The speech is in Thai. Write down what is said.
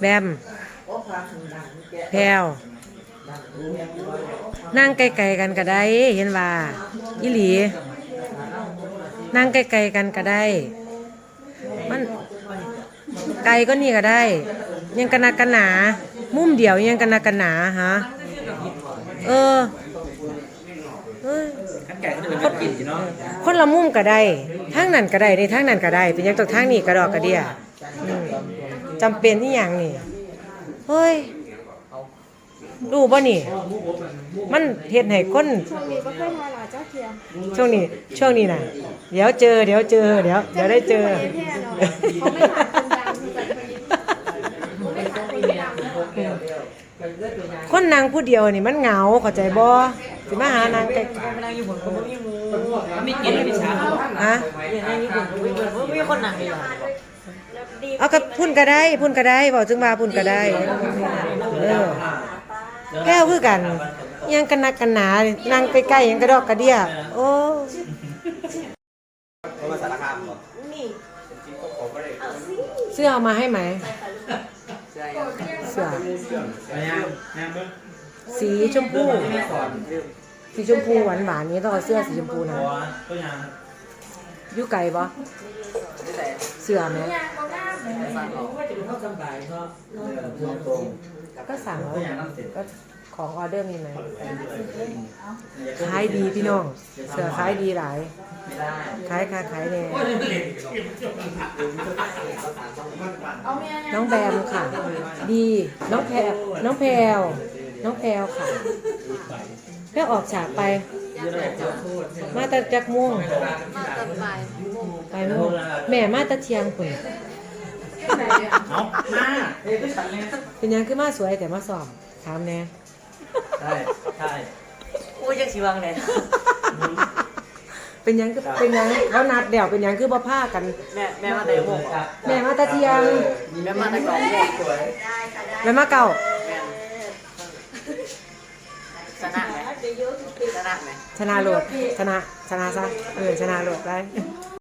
แบมแพรวนั่งไกลๆกันก็ได้ เห็นว่าอีหลี นั่งไกลๆกันก็ได้ มันไกลก็นี่ก็ได้ ยังกันนักกันหนา มุมเดียวยังกันนักกันหนาฮะเออเอ้ยขันไก่ก็จะเป็นกินอยู่เนาะคนละมุมก็ได้ทางนั้นก็ได้ในทางนั้นก็ได้ เป็นหยังตกทางนี้กระดอกกระเดียอืม จำเป็นที่อย่างนี่เฮ้ยดูป่ะนี่ มันเห็นให้คนช่วงนี้ก็เคยทายหลายเจ้าเทียมช่วงนี้ ช่วงนี้น่ะ เดี๋ยวเจอ เดี๋ยวเจอ เดี๋ยว เดี๋ยวได้เจอแท้เนาะเขาไม่ถามคนดังคือแบบไม่ถามคนดังคนนางผู้เดียวนี่มันเหงาเข้าใจบ่สิมาหานางไกลไม่นั่งอยู่บนคนไม่มูไม่กินไม่ช้าฮะเนี่ยนั่งอยู่บนไม่มีคนนั่งเลยหรอ เอากับพุ่นก็ได้ พุ่นก็ได้บอกจึงมาพุ่นก็ได้ เออ แก้วคือกัน ยังกันนักกันหนานั่งใกล้ๆยังกระดอกกระเดียโอ้เขามาสารคามเหรอนี่เสื้อเอามาให้ไหมใช่เสื้อยังยังเบิ้งสีชมพูไม่สอนลืมสีชมพูหวานหวานๆนี้ต้องเอาเสื้อสีชมพูนะตัวตัวยังอยู่ไกลปะไม่ใส่เสื้อไหม ฟังออกก็สั่งตัวยังนั่งเสร็จก็ของออเดอร์มีไหมขายดีพี่น้อง เสื้อขายดีหลายไม่ได้ขายค่ะขายเนี่ยเอาเมียน้องแบมค่ะ ดี น้องแพรน้องแพรวน้องแพรวค่ะแพรวออกฉากไป มาแตะจักม่วงมาตัดไปไปม่วงแม่มาแตะเทียงคุย เอามาเอ้ยก็ฉันเลยเป็นหยังคือมาสวยแต่มาสอบถามแน่ใช่ใช่โอ้ยยังชีวังเลยเป็นหยังคือเป็นหยังเขานัดเดี่ยวเป็นหยังคือบ่ผ้ากัน แม่แม่มาแต่หมกแม่มาแตะเทียง แม่มาแต่กล่องหมกสวยแม่มาเก่าแม่ชนะไหมชนะไหมชนะโหลดชนะชนะซะเออชนะโหลดได้